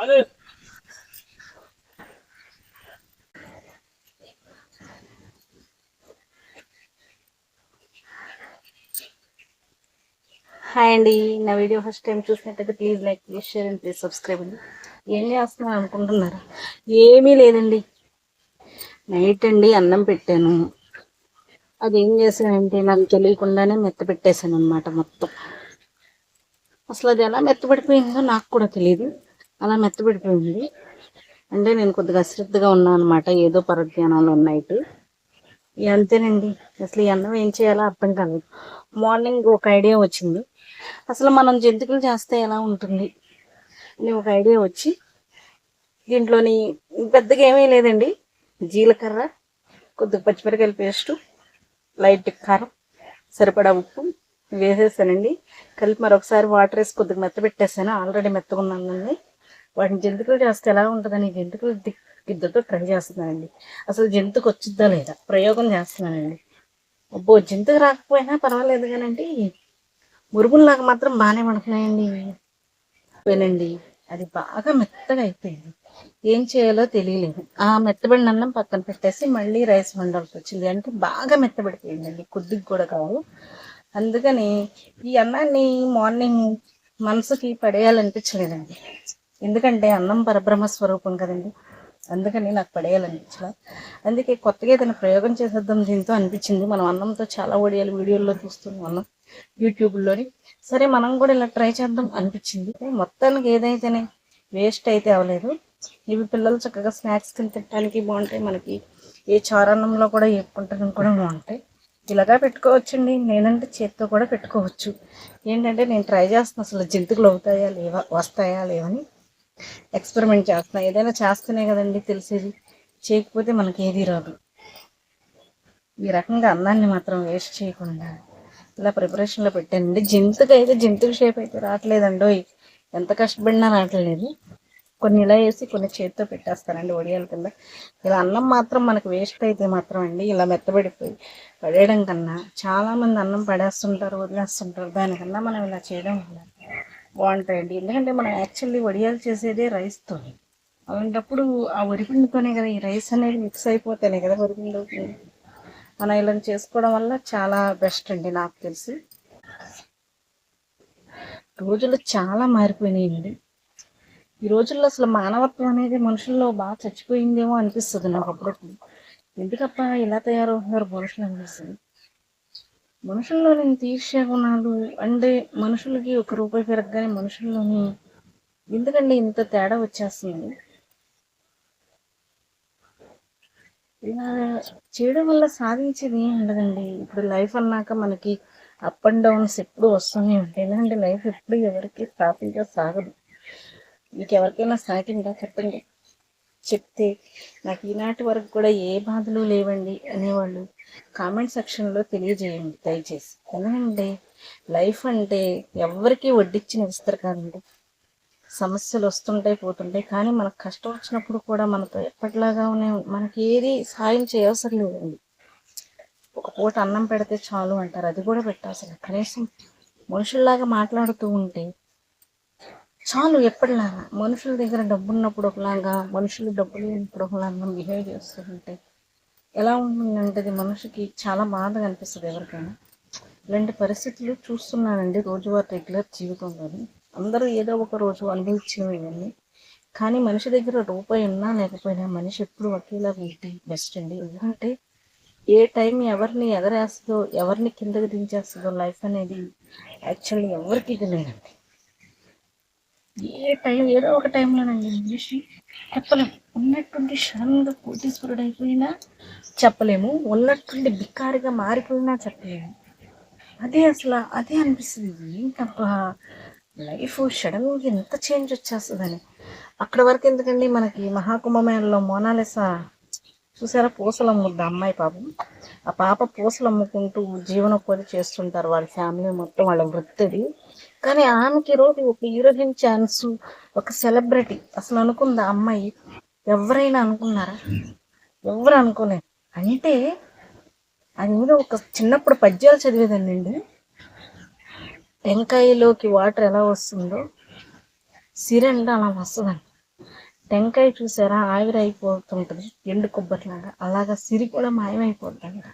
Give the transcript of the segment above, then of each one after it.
Hi అండి. నా video first time చూసినట్టయితే please like please share and please subscribe అండి. ఏం చేస్తున్నారు అనుకుంటున్నారు? ఏమీ లేదండి. నైట్ అండి అన్నం పెట్టాను. అది ఏం చేశానంటే నాకు తెలియకుండానే మెత్త పెట్టేశాను అనమాట మొత్తం. అసలు అది ఎలా మెత్తబడిపోయిందో నాకు కూడా తెలియదు అలా మెత్తబడిపోయింది. అంటే నేను కొద్దిగా అశ్రద్ధగా ఉన్నాను అనమాట ఏదో పరధ్యానంలో నైట్. అంతేనండి. అసలు ఈ అన్నం ఏం చేయాలో అర్థం కాలేదు మార్నింగ్ ఒక ఐడియా వచ్చింది. అసలు మనం జంతికలు చేస్తే ఎలా ఉంటుంది? అని ఒక ఐడియా వచ్చి దీంట్లోని పెద్దగా ఏమీ లేదండి. జీలకర్ర కొద్దిగా పచ్చిమిరకాయల పేస్టు లైట్ కారం సరిపడా ఉప్పు వేసేసానండి. కలిపి మరొకసారి వాటర్ వేసి కొద్దిగా మెత్తబెట్టేసాను. ఆల్రెడీ మెత్తగా ఉన్నానండి వాటిని జంతికలు చేస్తే ఎలా ఉంటుందని జంతికలు గిద్దతో ట్రై చేస్తున్నానండి. అసలు జంతుకు వచ్చిద్దా లేదా? ప్రయోగం చేస్తున్నానండి. అబ్బో జంతుకు రాకపోయినా పర్వాలేదు కానండి. మురుగుల్లాగా మాత్రం బాగానే పడుతున్నాయండి పోయినండి. అది బాగా మెత్తగా అయిపోయింది. ఏం చేయాలో తెలియలేదు. ఆ మెత్తబడిన అన్నం పక్కన పెట్టేసి మళ్ళీ రైస్ వండాల్సి వచ్చింది. అంటే బాగా మెత్తబడిపోయిందండి. కొద్దిగా కూడా కాదు. అందుకని ఈ అన్నాన్ని మార్నింగ్ మనసుకి పడేయాలనిపించలేదండి. ఎందుకంటే అన్నం పరబ్రహ్మ స్వరూపం కదండి. అందుకని నాకు పడేయాలనిపించలా. అందుకే కొత్తగా ఏదైనా ప్రయోగం చేసేద్దాం దీంతో అనిపించింది. మనం అన్నంతో చాలా ఒడియాలు వీడియోల్లో చూస్తున్నాం అన్నం యూట్యూబ్లోని. సరే మనం కూడా ఇలా ట్రై చేద్దాం అనిపించింది. మొత్తానికి ఏదైతేనే వేస్ట్ అయితే అవ్వలేదు. ఇవి పిల్లలు చక్కగా స్నాక్స్ కింద తినడానికి బాగుంటాయి. మనకి ఏ చారాన్నంలో కూడా వేపుకుంటానికి కూడా బాగుంటాయి. ఇలాగా పెట్టుకోవచ్చండి. నేనంటే చేత్తో కూడా పెట్టుకోవచ్చు. ఏంటంటే నేను ట్రై చేస్తున్నా. అసలు జంతువులు అవుతాయా లేవా? వస్తాయా లేవని. ఎక్స్పెరిమెంట్ చేస్తున్నా. ఏదైనా చేస్తేనే కదండి తెలిసేది. చేయకపోతే మనకి ఏది రాదు. ఈ రకంగా అన్నాన్ని మాత్రం వేస్ట్ చేయకుండా ఇలా ప్రిపరేషన్లో పెట్టానండి జంతుకు అయితే జంతువు షేప్ అయితే రావట్లేదండో. ఎంత కష్టపడినా రావట్లేదు. కొన్ని ఇలా వేసి కొన్ని చేతితో పెట్టేస్తానండి ఒడియాల కింద. ఇలా అన్నం మాత్రం మనకు వేస్ట్ అయితే మాత్రం అండి. ఇలా మెత్తబడిపోయి పడేయడం కన్నా చాలామంది అన్నం పడేస్తుంటారు వదిలేస్తుంటారు. దానికన్నా మనం ఇలా చేయడం వల్ల బాగుంటాయండి. ఎందుకంటే మనం యాక్చువల్లీ వడియాలు చేసేదే రైస్తో అలాంటప్పుడు ఆ వరిపిండితోనే కదా ఈ రైస్ అనేది మిక్స్ అయిపోతేనే కదా వరిపిండి అవుతుంది మనం ఇలా చేసుకోవడం వల్ల చాలా బెస్ట్ అండి నాకు తెలిసి. రోజులు చాలా మారిపోయినాయండి. ఈ రోజుల్లో అసలు మానవత్వం అనేది మనుషుల్లో బాగా చచ్చిపోయిందేమో అనిపిస్తుంది నాకు అప్పుడప్పుడు. ఎందుకప్ప ఇలా తయారవుతున్నారు మనుషులు అనిపిస్తుంది మనుషుల్లోని తీర్చే గుణాలు అంటే మనుషులకి ఒక రూపాయి పెరగగానే మనుషుల్లోని ఎందుకండి ఇంత తేడా వచ్చేస్తుంది? ఇలా చేయడం వల్ల సాధించేది ఏం ఉండదండి. ఇప్పుడు లైఫ్ అన్నాక మనకి అప్ అండ్ డౌన్స్ ఎప్పుడు వస్తూనే ఉంటాయి. ఎందుకంటే లైఫ్ ఎప్పుడు ఎవరికి సాఫీగా సాగదు. మీకు ఎవరికైనా సాగిందా చెప్పండి. చెప్తే నాకు ఈనాటి వరకు కూడా ఏ బాధలు లేవండి అనేవాళ్ళు కామెంట్ సెక్షన్లో తెలియజేయండి దయచేసి. ఎందుకంటే లైఫ్ అంటే ఎవరికి వడ్డిచ్చిన విస్తరు కాదండి సమస్యలు వస్తుంటాయి పోతుంటాయి కానీ మనకు కష్టం వచ్చినప్పుడు కూడా మనతో ఎప్పటిలాగా ఉన్నాయి మనకి ఏది సాయం చేయవసరం లేదండి. ఒక పూట అన్నం పెడితే చాలు అంటారు. అది కూడా పెట్టాల్సిన కనీసం మనుషుల్లాగా మాట్లాడుతూ ఉంటే చాలు ఎప్పటిలాగా మనుషుల దగ్గర డబ్బు ఉన్నప్పుడు ఒకలాగా మనుషులు డబ్బులు లేనప్పుడు ఒకలాగా బిహేవ్ చేస్తుంటే ఎలా ఉంటుందంటే అది మనిషికి చాలా బాధగా అనిపిస్తుంది ఎవరికైనా. ఇలాంటి పరిస్థితులు చూస్తున్నానండి రోజువారీ రెగ్యులర్ జీవితంలోని. అందరూ ఏదో ఒక రోజు అనుభవించేవి ఇవన్నీ. కానీ మనిషి దగ్గర రూపాయి ఉన్నా లేకపోయినా మనిషి ఎప్పుడు ఒకేలా ఉంటే బెస్ట్ అండి. ఎందుకంటే ఏ టైం ఎవరిని ఎగరేస్తుందో ఎవరిని కిందకి దించేస్తుందో లైఫ్ అనేది యాక్చువల్లీ ఎవరికి తెలియదండి. ఏ టైం ఏదో ఒక టైంలోనండి మనిషి చెప్పలేము ఉన్నట్టుండి సడన్గా కోటీశ్వరుడు అయిపోయినా చెప్పలేము. ఉన్నట్టుండి బిక్కారిగా మారిపోయినా చెప్పలేము. అదే అసలు అదే అనిపిస్తుంది. తప్ప లైఫ్ సడన్గా ఎంత చేంజ్ వచ్చేస్తుందని. అక్కడ వరకు ఎందుకండి మనకి మహాకుంభమేళలో మోనాలిసా చూసారా? పూసలు అమ్ముద్ది అమ్మాయి పాపం. ఆ పాప పూసలు అమ్ముకుంటూ జీవనోపాధి చేస్తుంటారు వాళ్ళ ఫ్యామిలీ మొత్తం వాళ్ళ వృత్తిది కానీ ఆమెకి రోజు ఒక హీరోయిన్ ఛాన్స్ ఒక సెలబ్రిటీ అసలు అనుకుంది ఆ అమ్మాయి? ఎవరైనా అనుకున్నారా? ఎవరు అనుకోలేదు. అంటే అది మీద ఒక చిన్నప్పుడు పద్యాలు చదివేదండి టెంకాయలోకి వాటర్ ఎలా వస్తుందో సిరండ అలా వస్తుందండి టెంకాయ చూసారా? ఆవిరి అయిపోతుంటుంది. ఎండు కొబ్బరిలాగా. అలాగా సిరి కూడా మాయమైపోతుందంట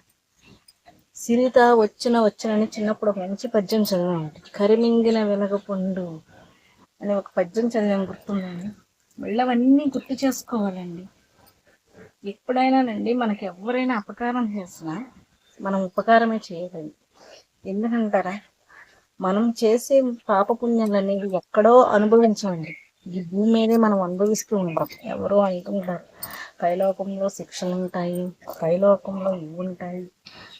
సిరిత వచ్చిన వచ్చినని చిన్నప్పుడు ఒక మంచి పద్యం చదివామండి కరిమింగిన వెలగపండు అని ఒక పద్యం చదివాం గుర్తుందండి. మళ్ళీ అవన్నీ గుర్తు చేసుకోవాలండి. ఎప్పుడైనానండి మనకి ఎవరైనా అపకారం చేసినా మనం ఉపకారమే చేయగలం. ఎందుకంటారా? మనం చేసే పాపపుణ్యాలనేవి ఎక్కడో అనుభవించమండి. ఈ భూమి మీదే మనం అనుభవిస్తూ ఉంటాం ఎవరో అంటుంటారు పైలోకంలో శిక్షలు ఉంటాయి పైలోకంలో ఇవి ఉంటాయి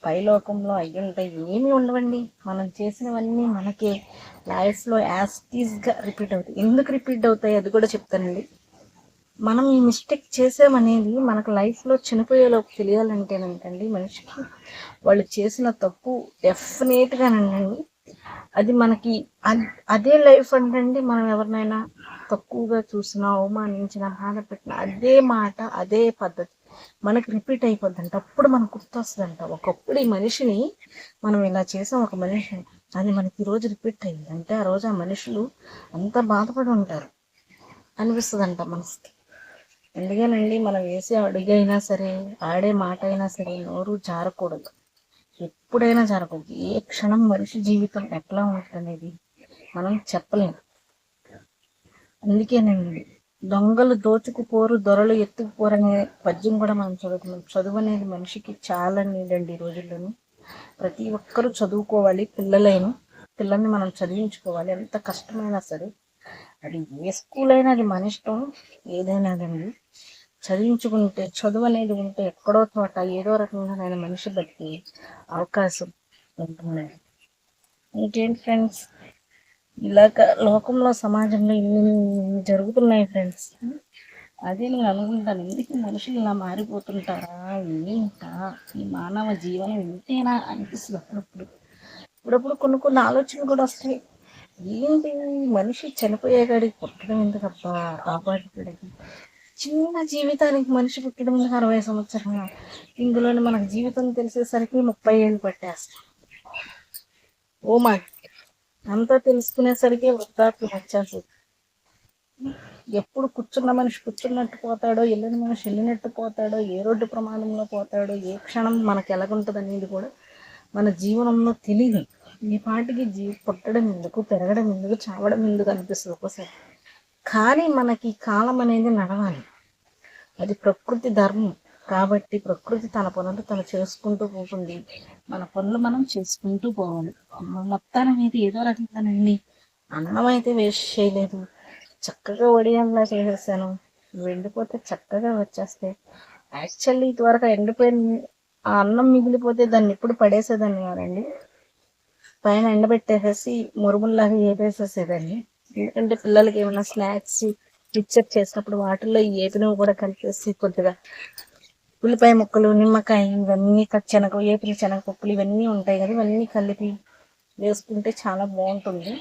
పైలోకంలో అవి ఉంటాయి. ఏమీ ఉండవండి. మనం చేసినవన్నీ మనకే. లైఫ్లో యాస్టీస్గా రిపీట్ అవుతాయి. ఎందుకు రిపీట్ అవుతాయి? అది కూడా చెప్తానండి. మనం ఈ మిస్టేక్ చేసామనేది మనకు లైఫ్లో చనిపోయేలోపు తెలియాలంటేనంటండి మనిషికి. వాళ్ళు చేసిన తప్పు డెఫినెట్గానండి అది మనకి అదే లైఫ్ అంటే మనం ఎవరినైనా తక్కువగా చూసినా అవమానించిన బాధ పెట్టిన. అదే మాట అదే పద్ధతి మనకి రిపీట్ అయిపోద్దంట. అప్పుడు మనకు గుర్తొస్తుందంట. ఒకప్పుడు ఈ మనిషిని మనం ఇలా చేసాం ఒక మనిషిని. అది మనకి ఈరోజు రిపీట్ అయింది. అంటే ఆ రోజు ఆ మనుషులు అంత బాధపడి ఉంటారు. అనిపిస్తుందంట మనసుకి. ఎందుకేనండి? మనం వేసే అడుగైనా సరే ఆడే మాట అయినా సరే నోరు జారకూడదు. ఎప్పుడైనా జరగదు ఏ క్షణం మనిషి జీవితం ఎట్లా ఉంటుందనేది మనం చెప్పలేము అందుకేనండి. దొంగలు దోచుకుపోరు దొరలు ఎత్తుకుపోరనే పద్యం కూడా మనం చదువుకున్నాం. చదువు అనేది మనిషికి చాలా నీడండి ఈ రోజుల్లోనూ. ప్రతి ఒక్కరూ చదువుకోవాలి పిల్లలైన. పిల్లల్ని మనం చదివించుకోవాలి. ఎంత కష్టమైనా సరే. అది ఏ స్కూల్ అయినా అది మన ఇష్టం ఏదైనా అదండి చదివించుకుంటే చదువు అనేది ఉంటే ఎక్కడో చోట ఏదో రకంగా నేను మనిషి బట్టి అవకాశం ఉంటుంది ఇంకేంటి ఫ్రెండ్స్? ఇలాగ లోకంలో సమాజంలో ఇన్ని జరుగుతున్నాయి ఫ్రెండ్స్ అదే నేను అనుకుంటాను. ఎందుకు మనుషులు ఇలా మారిపోతుంటారా? ఏంటా? ఈ మానవ జీవనం ఇంతేనా అనిపిస్తుంది అప్పుడప్పుడు. ఇప్పుడప్పుడు కొన్ని కొన్ని ఆలోచనలు కూడా వస్తాయి. ఏంటి? మనిషి చనిపోయేగాడికి పుట్టడం ఎందుకబ్బా? కాపాడుకోవడానికి చిన్న జీవితానికి మనిషి పుట్టడం ఎందుకు అరవై సంవత్సరాలు ఇందులోనే మనకు జీవితం తెలిసేసరికి ముప్పై ఏళ్ళు పట్టేస్తాం. ఓ మా అంతా తెలుసుకునేసరికి వృద్ధాప్యం వచ్చేసి ఎప్పుడు కూర్చున్న మనిషి కూర్చున్నట్టు పోతాడో వెళ్ళిన మనిషి వెళ్ళినట్టు పోతాడో ఏ రోడ్డు ప్రమాదంలో పోతాడో ఏ క్షణం మనకు ఎలాగుంటుంది అనేది కూడా మన జీవనంలో తెలియదు. ఈ పాటికి జీ పుట్టడం ఎందుకు పెరగడం ఎందుకు చావడం ఎందుకు అనిపిస్తుంది ఒకసారి కానీ మనకి కాలం అనేది నడవాలి. అది ప్రకృతి ధర్మం. కాబట్టి ప్రకృతి తన పనులు తను చేసుకుంటూ పోతుంది. మన పనులు మనం చేసుకుంటూ పోవాలి. మొత్తాన్ని మీద ఏదో రకంగానండి అన్నం అయితే వేస్ట్ చేయలేదు. చక్కగా వడియంలా చేసేసాను. వెళ్ళిపోతే చక్కగా వచ్చేస్తే యాక్చువల్లీ ఇదివరకు ఎండిపోయిన ఆ అన్నం మిగిలిపోతే దాన్ని ఎప్పుడు పడేసేదాన్ని కాదండి. పైన ఎండబెట్టేసేసి మురుముల్లాగా వేపేసేసేదాన్ని ఎందుకంటే పిల్లలకి ఏమైనా స్నాక్స్ పిక్చర్ చేసినప్పుడు వాటిల్లో ఏపినవి కూడా కలిపేసి కొద్దిగా ఉల్లిపాయ ముక్కలు నిమ్మకాయ ఇవన్నీ శనగ ఏపిన శనగపప్పులు ఇవన్నీ ఉంటాయి కదా ఇవన్నీ కలిపి వేసుకుంటే చాలా బాగుంటుంది.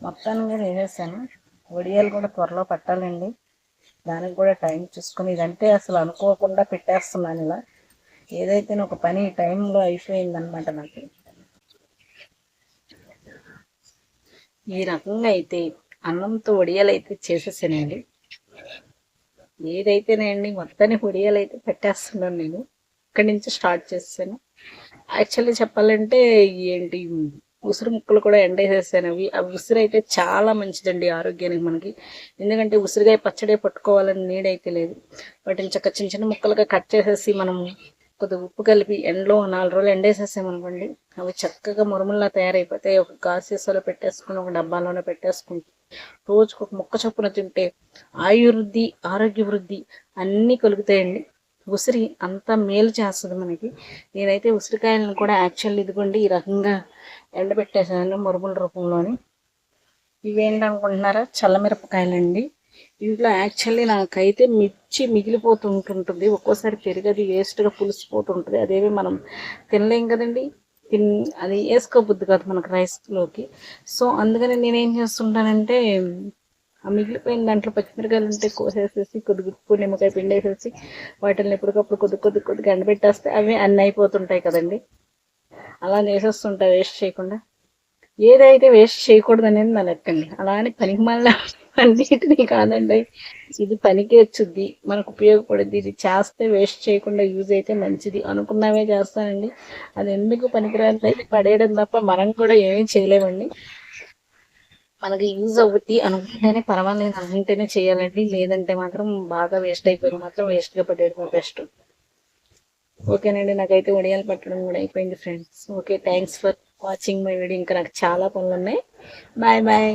మొత్తానికి వేసేసాను వడియాలు కూడా త్వరలో పట్టాలండి. దానికి కూడా టైం చూసుకుని ఇదంటే అసలు అనుకోకుండా పెట్టేస్తున్నాను ఇలా. ఏదైతే ఒక పని టైంలో అయిపోయిందనమాట నాకు. ఈ రకంగా అయితే అన్నంతో వడియాలు అయితే చేసేసానండి. ఏదైతేనండి మొత్తాన్ని వడియాలు అయితే పెట్టేస్తున్నాను నేను. ఇక్కడి నుంచి స్టార్ట్ చేస్తాను. యాక్చువల్లీ చెప్పాలంటే ఏంటి ఉసిరి ముక్కలు కూడా ఎండేసేసాను. అవి అవి ఉసిరి అయితే చాలా మంచిదండి ఆరోగ్యానికి మనకి. ఎందుకంటే ఉసిరికాయ పచ్చడి పట్టుకోవాలని నీడైతే లేదు. వాటిని చక్క చిన్న చిన్న ముక్కలుగా కట్ చేసేసి మనం కొద్దిగా ఉప్పు కలిపి ఎండలో నాలుగు రోజులు ఎండేసేసామనుకోండి అవి చక్కగా మురుముల్లా తయారైపోతాయి ఒక గాసీసాలో పెట్టేసుకుని ఒక డబ్బాలోనే పెట్టేసుకుంటే. రోజుకు ఒక ముక్క చొప్పున తింటే ఆయుర్వృద్ధి ఆరోగ్య వృద్ధి అన్నీ కలుగుతాయండి. ఉసిరి అంతా మేలు చేస్తుంది మనకి. నేనైతే ఉసిరికాయలను కూడా యాక్చువల్లీ ఇదిగోండి ఈ రకంగా ఎండబెట్టేసాను మురుముల రూపంలోని. ఇవేంటనుకుంటున్నారా? చల్లమిరపకాయలండి. దీంట్లో యాక్చువల్లీ నాకైతే మిర్చి మిగిలిపోతుంటుంటుంది. ఒక్కోసారి పెరిగది వేస్ట్గా పులిసిపోతుంటుంది. అదేమి మనం తినలేం కదండి. తిన్ అది వేసుకోబుద్ది కాదు మనకు రైస్లోకి సో అందుకని నేనేం చేస్తుంటానంటే ఆ మిగిలిపోయిన దాంట్లో పచ్చిమిరకాయలు ఉంటే కోసేసేసి కొద్ది ఉప్పు నిమ్మకాయ పిండేసేసి వాటిని ఎప్పటికప్పుడు కొద్ది కొద్ది కొద్దిగా ఎండబెట్టేస్తే అవి అన్నీ అయిపోతుంటాయి కదండి. అలా చేసేస్తుంటాయి వేస్ట్ చేయకుండా. ఏదైతే వేస్ట్ చేయకూడదు అనేది నా లెక్కండి అలా అని పనికి మళ్ళీ అన్నిటినీ కాదండి. ఇది పనికి వచ్చుద్ది మనకు ఉపయోగపడుద్ది. ఇది చేస్తే వేస్ట్ చేయకుండా యూజ్ అయితే మంచిది. అనుకున్నవే చేస్తానండి. అది ఎందుకు పనికిరాదు అయితే పడేయడం తప్ప మనం కూడా ఏమీ చేయలేమండి. మనకి యూజ్ అవుద్ది అనుకుంటేనే పర్వాలేదు అనుకుంటేనే చేయాలండి. లేదంటే మాత్రం బాగా వేస్ట్ అయిపోయి మాత్రం వేస్ట్గా పడేయడం బెస్ట్. ఓకేనండి. నాకైతే వడియాలు పట్టడం కూడా అయిపోయింది friends. Okay. Thanks for watching my video ఇంకా నాకు చాలా పనులు ఉన్నాయి బాయ్ బాయ్